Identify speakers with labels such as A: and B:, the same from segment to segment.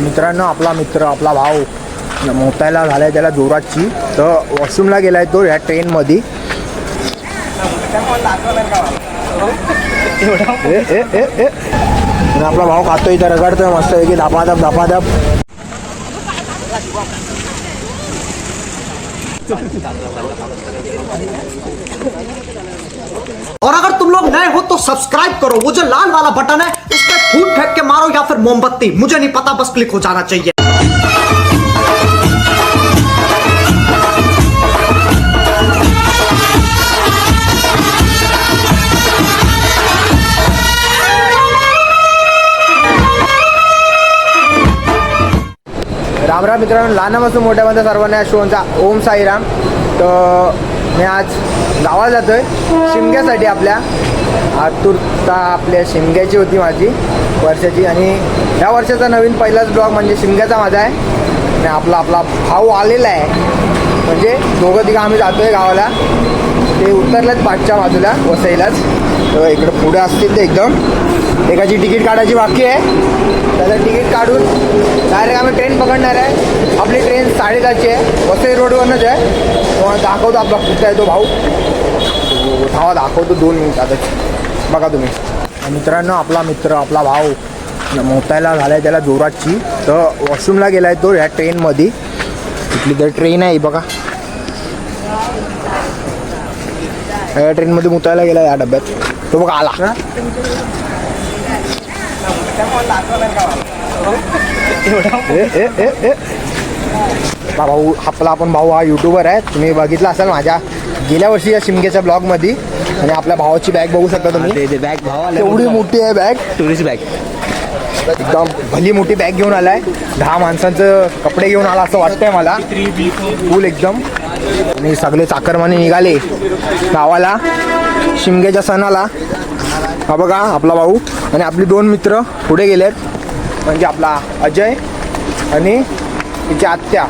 A: मित्रांनो, आपला मित्र, आपला भाऊ मोतायला झालाय त्याला जोराची. तर वॉशरूमला गेलाय तो ह्या ट्रेनमध्ये आपला भाऊ खातोय इथं रगडतोय मस्त की धापाधप धापाधप.
B: और अगर तुम लोग नए हो तो सब्सक्राइब करो। वो जो लाल वाला बटन है, उस फूट फेंक के मारो या फिर मोमबत्ती। मुझे नहीं पता बस क्लिक हो जाना चाहिए।
A: राम राम मित्रांनो लहानापासून मोठ्यापर्यंत सर्वांना या शोचा. ओम साईराम. तर मी आज गावाला जातोय. शिमग्यासाठी आपल्या आतुरता आपल्या शिमग्याची होती माझी. वर्षाची आणि ह्या वर्षाचा नवीन पहिलाच ब्लॉग म्हणजे शिमग्याचा माझा आहे. आणि आपला आपला भाऊ आलेला आहे. म्हणजे दोघं तिघं आम्ही जातो आहे गावाला. ते उतरलेत पाठच्या बाजूला वसईलाच. तर इकडं पुढे असतील ते एकदम. एकाची तिकीट काढायची बाकी आहे. त्याचं तिकीट काढून डायरेक्ट आम्ही ट्रेन पकडणार आहे. आपली ट्रेन साडेदहाची आहे. वसई रोडवरनंच आहे. तुम्हाला दाखवतो. आपला कुठं आहे तो भाऊ. धावा दाखवतो दोन मिनिटातच बघा तुम्ही. मित्रांनो आपला मित्र आपला भाऊ मोतायला झालाय त्याला जोराची. तर वॉशरूमला गेलाय तो ह्या ट्रेनमध्ये इथली तर ट्रेन आहे बघा. ह्या ट्रेनमध्ये मुतायला गेला या डब्यात. तो बघा आला. भाऊ आपला आपण भाऊ हा युट्यूबर आहे. तुम्ही बघितला असाल माझ्या गेल्या वर्षी या शिमग्याच्या ब्लॉगमध्ये आणि आपल्या भावाची बॅग बघू शकता तुम्ही.
C: बॅग भाव
A: एवढी मोठी आहे बॅग
C: टुरिस्ट बॅग
A: एकदम भली मोठी बॅग घेऊन आलाय. दहा माणसांचं कपडे घेऊन आला असं वाटतंय मला. फुल एकदम. आणि सगळे चाकरमाने निघाले गावाला शिमग्याच्या सणाला. हा बघा आपला भाऊ आणि आपले दोन मित्र पुढे गेलेत. म्हणजे आपला अजय आणि तिची आत्या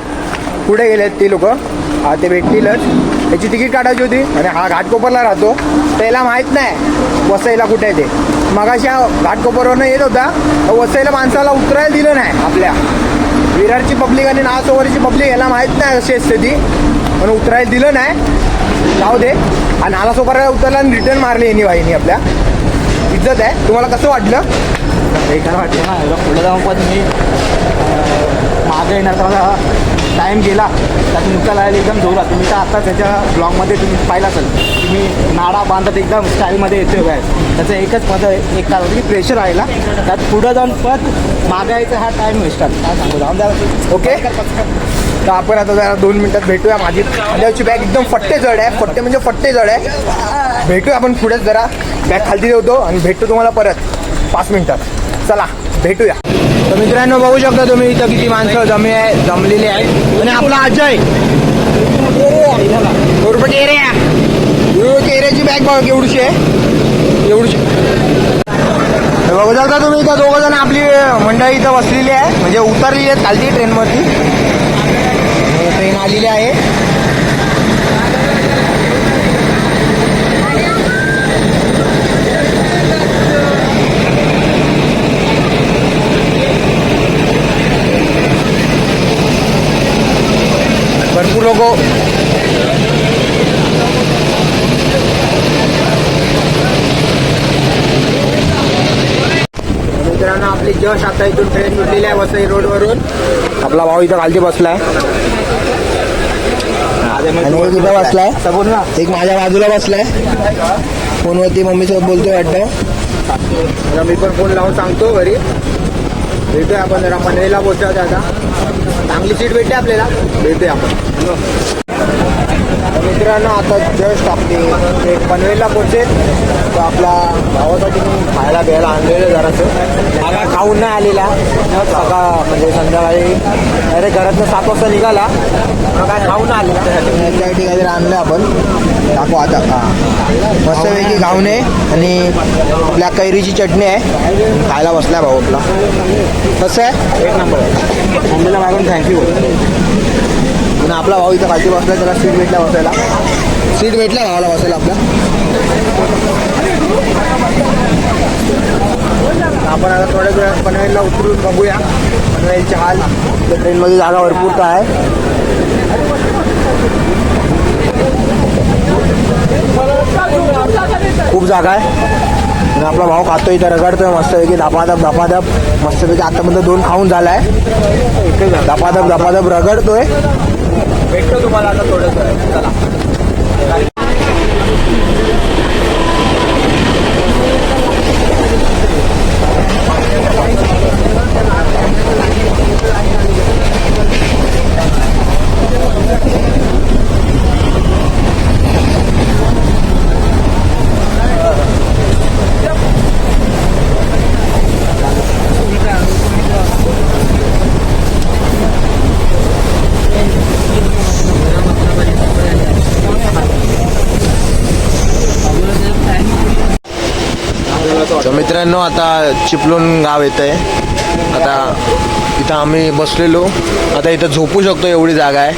A: पुढे गेलेत ते लोक. ते भेटतीलच. त्याची तिकीट काढायची होती आणि हा घाटकोपरला राहतो. त्याला माहीत नाही वसईला कुठे आहे ते. मगाशी हा घाटकोपरवरनं येत होता तर वसईला माणसाला उतरायला दिलं नाही आपल्या. विरारची पब्लिक आणि नावासोबरची पब्लिक याला माहीत नाही अशी असते ती पण उतरायला दिलं नाही. जाऊ दे. आणि नालासोबराला उतरला आणि रिटर्न मारली यांनी वाहिनी आपल्या. इज्जत आहे. तुम्हाला कसं वाटलं?
C: बेकार वाटलं ना पुढे जाऊन पण मी मागे येणार तर मला टाईम गेला त्यात मुक्काला आले एकदम जोरात. तुम्ही तर आता त्याच्या ब्लॉगमध्ये तुम्ही पाहिला असेल. तुम्ही नाडा बांधत एकदम स्टाईलमध्ये येतोय काय त्याचं एकच माझं एक कारण होतं की प्रेशर ना त्यात पुढं जाऊन पण मागायचा हा टाईम वेस्ट आहे. काय सांगू जाऊन द्या.
A: ओके तर आपण आता जरा दोन मिनिटात भेटूया माझी. खांद्यावरची बॅग एकदम फट्टे जड आहे. फट्टे म्हणजे फट्टे जड आहे. भेटूया आपण पुढेच जरा. बॅग खालती ठेवतो आणि भेटतो तुम्हाला परत. पाच मिनिटात. चला. भेटूया. तर मित्रांनो बघू शकता तुम्ही इथं किती माणसं जमी आहे जमलेली आहेत. आणि आपला अजय केऱ्याची बॅग बघा केवढीशी आहे. एवढीशी. बघू शकता तुम्ही इथं दोघ जण आपली मंडळी इथं बसलेली आहे. म्हणजे उतरलेली आहे चालती ट्रेनवरती ट्रेन आलेली आहे. लोक मित्रांनो आपली जस्ट आता इथून ट्रेन सुटलेली आहे वसई रोडवरून आपला भाऊ इथं खालती बसलाय. आणि एक इथं बसलाय. एक माझ्या बाजूला बसलाय. फोनवरती मम्मीसोबत बोलतोय वाटतं. मी पण फोन लावून सांगतो घरी. भेटूया आपण जरा पनवेलला पोहोचवतो आता. चांगली सीट भेटते आपल्याला. भेटूया आपण. मित्रांनो आता जस्ट आपली ट्रेन पनवेलला पोहोचेल. तर आपला भावासाठी मी खायला घ्यायला आणलेलं जरासं. मला खाऊन नाही आलेला. सकाळ म्हणजे संध्याकाळी. अरे घरातनं सात वाजता निघाला. मग काय खाऊन आलेला. त्यासाठी काहीतरी आणलं आपण. टाकू आता. हां. मस्तपैकी घावणे आणि आपल्या कैरीची चटणी आहे. खायला बसला भाऊ आपला. कसं आहे? एक नंबर. मम्मीला मागून थँक्यू आणि आपला भाऊ इथं खालती बसला त्याला सीट भेटला बसायला. सीट भेटला भावाला बसायला आपल्या आपण आता थोड्या वेळात पनवेलला उतरून बघूया. पनवेलचे हाल. त्या ट्रेनमध्ये जागा भरपूर काय आहे. खूप जागा आहे. आणि आपला भाऊ खातो इथं रगडतोय मस्तपैकी धपाधप धपाधप. मस्तपैकी आतापर्यंत दोन खाऊन झालाय. धपाधप धपाधप रगडतोय. भेटतो तुम्हाला आता थोडंसं चला तर मित्रांनो आता चिपलून गाव येत आहे आता इथं आम्ही बसलेलो. आता इथं झोपू शकतो एवढी जागा आहे.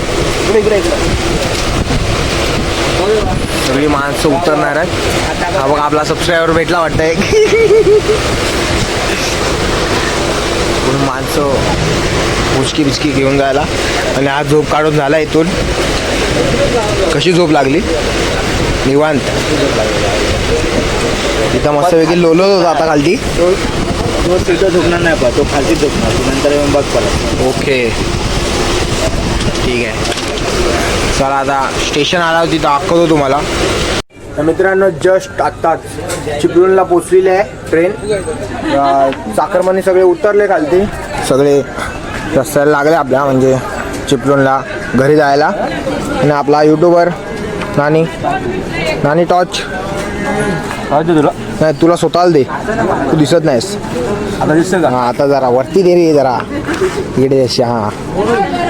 A: सगळी माणसं उतरणार आहेत. हा बघ आपला सबस्क्रायबर भेटला वाटतंय. माणसं उचकी बिचकी घेऊन जायला. आणि हा झोप काढून झाला इथून. कशी झोप लागली? निवांत. इथं मस्तपैकी लोलत होता आता खालती.
C: तो तिथं झोपणार नाही पा तो खालती झोपणार तू नंतर येऊन बघ परत.
A: ओके. ठीक आहे. चला आता स्टेशन आला होती दाखवतो तुम्हाला. तर मित्रांनो जस्ट आत्ताच चिपळूणला पोचलेली आहे ट्रेन अं, चाकरमानी सगळे उतरले खालती. सगळे रस्त्याला लागले आपल्या म्हणजे चिपळूणला घरी जायला. आणि आपला युट्यूबर नानी. नानी टॉच
C: तुला?
A: नाही तुला स्वतःला दे. तू दिसत नाहीस.
C: आता दिसतं
A: हा आता जरा वरती दे रे जरा. इकडे अशी हा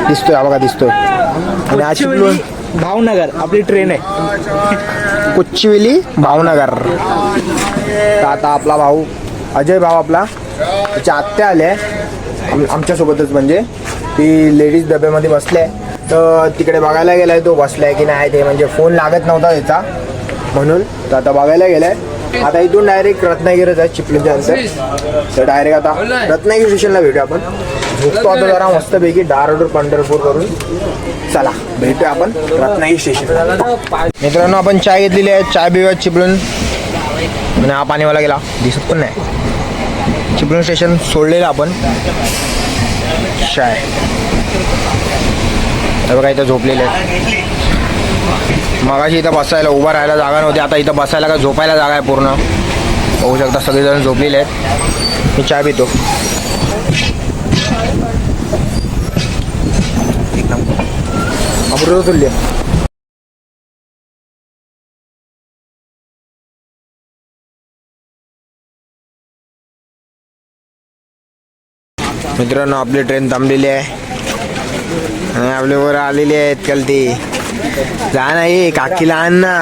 A: दिसतोय हा बघा दिसतोय. आणि चिपळूण
C: भावनगर आपली ट्रेन आहे.
A: कुच्चिविली भावनगर. तर आता आपला भाऊ अजय भाऊ आपला त्याच्या आत्या आले आम आमच्यासोबतच म्हणजे. ती लेडीज डब्यामध्ये बसले तर तिकडे बघायला गेलाय तो बसलाय की नाही ते म्हणजे फोन लागत नव्हता त्याचा. म्हणून तर आता बघायला गेलाय. आता इथून डायरेक्ट रत्नागिरीच आहे चिपलीच्या अंतर तर डायरेक्ट आता रत्नागिरी स्टेशनला भेटू आपण. झोपतो आता जरा मस्तपैकी दारोडूर पंढरपूर करून. चला भेटूया आपण रत्नागिरी स्टेशन मित्रांनो आपण चाय घेतलेली आहे. चाय पिऊया चिपळून आणि हा पाणीवाला गेला. दिसत पण नाही. चिपळूण स्टेशन सोडलेलं आपण. चाय बघा इथं झोपलेले आहे मगाशी इथं बसायला उभा राहायला जागा नव्हती. आता इथं बसायला का झोपायला जागा आहे पूर्ण. होऊ शकता सगळेजण झोपलेले आहेत. मी चाय पितो. अमृततुल्य. मित्रांनो आपली ट्रेन थांबलेली आहे. आणि आपल्यावर आलेली आहेत कल ती जा ना ये काकीला आण ना.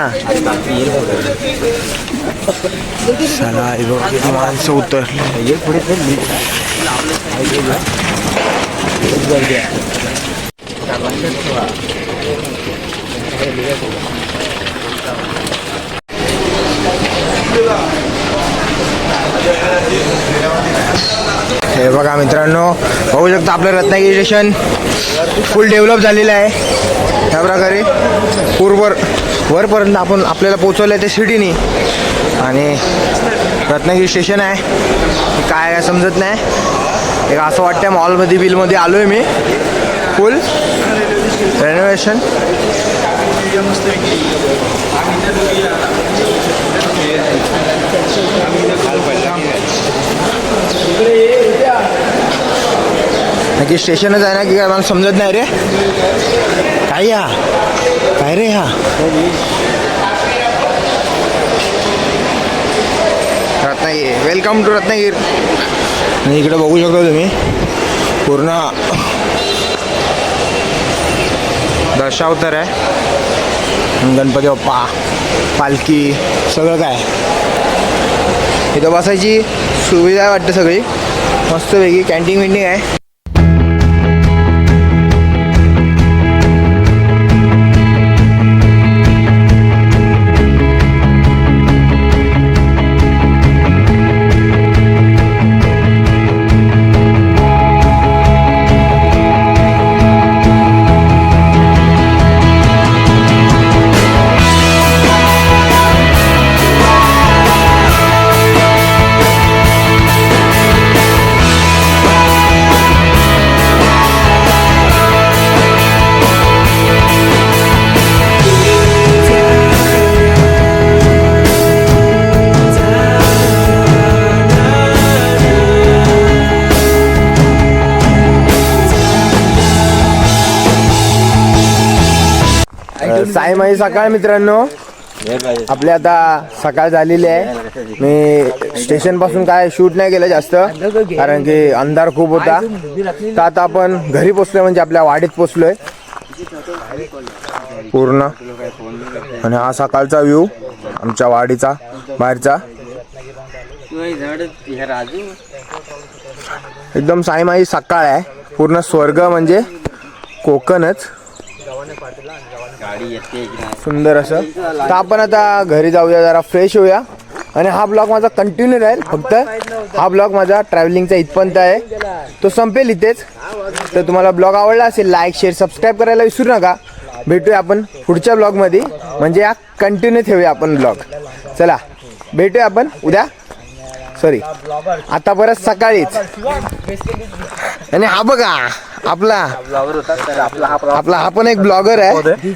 A: चला हे किती माणसं उतरले. हे बघा मित्रांनो बघू शकता आपलं रत्नागिरी स्टेशन फुल डेव्हलप झालेलं आहे. ह्या प्रकारे पूर्वर वरपर्यंत आपण आपल्याला पोचवलं आहे ते शिडीने आणि रत्नागिरी स्टेशन आहे. काय काय समजत नाही. एक असं वाटतं मॉलमध्ये बिलमध्ये आलो आहे मी फुल रेनोव्हेशन नक्की स्टेशनच आहे ना की काय मला समजत नाही रे. काय या काय रे हा? रत्नागिरी. Welcome to Ratnagiri. आणि इकडे बघू शकता तुम्ही. पूर्ण दशावतार आहे. गणपती बाप्पा पालखी सगळं काय? इथं बसायची सुविधा वाटते वाटतं सगळी. मस्तपैकी कॅन्टीन विंटिंग आहे. साईमाई सकाळ मित्रांनो. आपली आता सकाळ झालेली आहे. मी स्टेशनपासून काय शूट नाही केलं जास्त कारण की अंधार खूप होता. तर आता आपण घरी पोचलोय म्हणजे आपल्या वाडीत पोचलोय. पूर्ण. आणि हा सकाळचा व्ह्यू आमच्या वाडीचा बाहेरचा. एकदम साईमाई सकाळ आहे. पूर्ण स्वर्ग म्हणजे कोकणच. सुंदर असं. तर आपण आता घरी जाऊया जरा फ्रेश होऊया. आणि हा ब्लॉग माझा कंटिन्यू राहील. फक्त हा ब्लॉग माझा ट्रॅव्हलिंगचा इथपर्यंत आहे. तो संपेल इथेच. तर तुम्हाला ब्लॉग आवडला असेल लाईक शेअर सबस्क्राईब करायला विसरू नका. भेटूया आपण पुढच्या ब्लॉगमध्ये म्हणजे हा कंटिन्यू ठेवूया आपण ब्लॉग चला भेटूया आपण उद्या. सॉरी आता परत सकाळीच. आणि हा बघा आपला आपला हा पण एक ब्लॉगर आहे.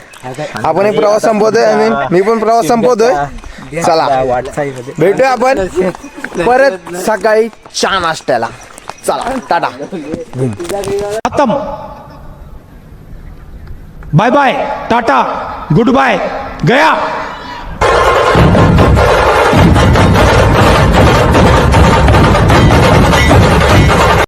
A: आपण एक प्रवास संपवतोय आणि मी पण प्रवास संपवतोय. चला. भेटूया आपण परत सकाळी चहा नाश्त्याला. चला टाटा.
D: आता bye bye tata good bye गया.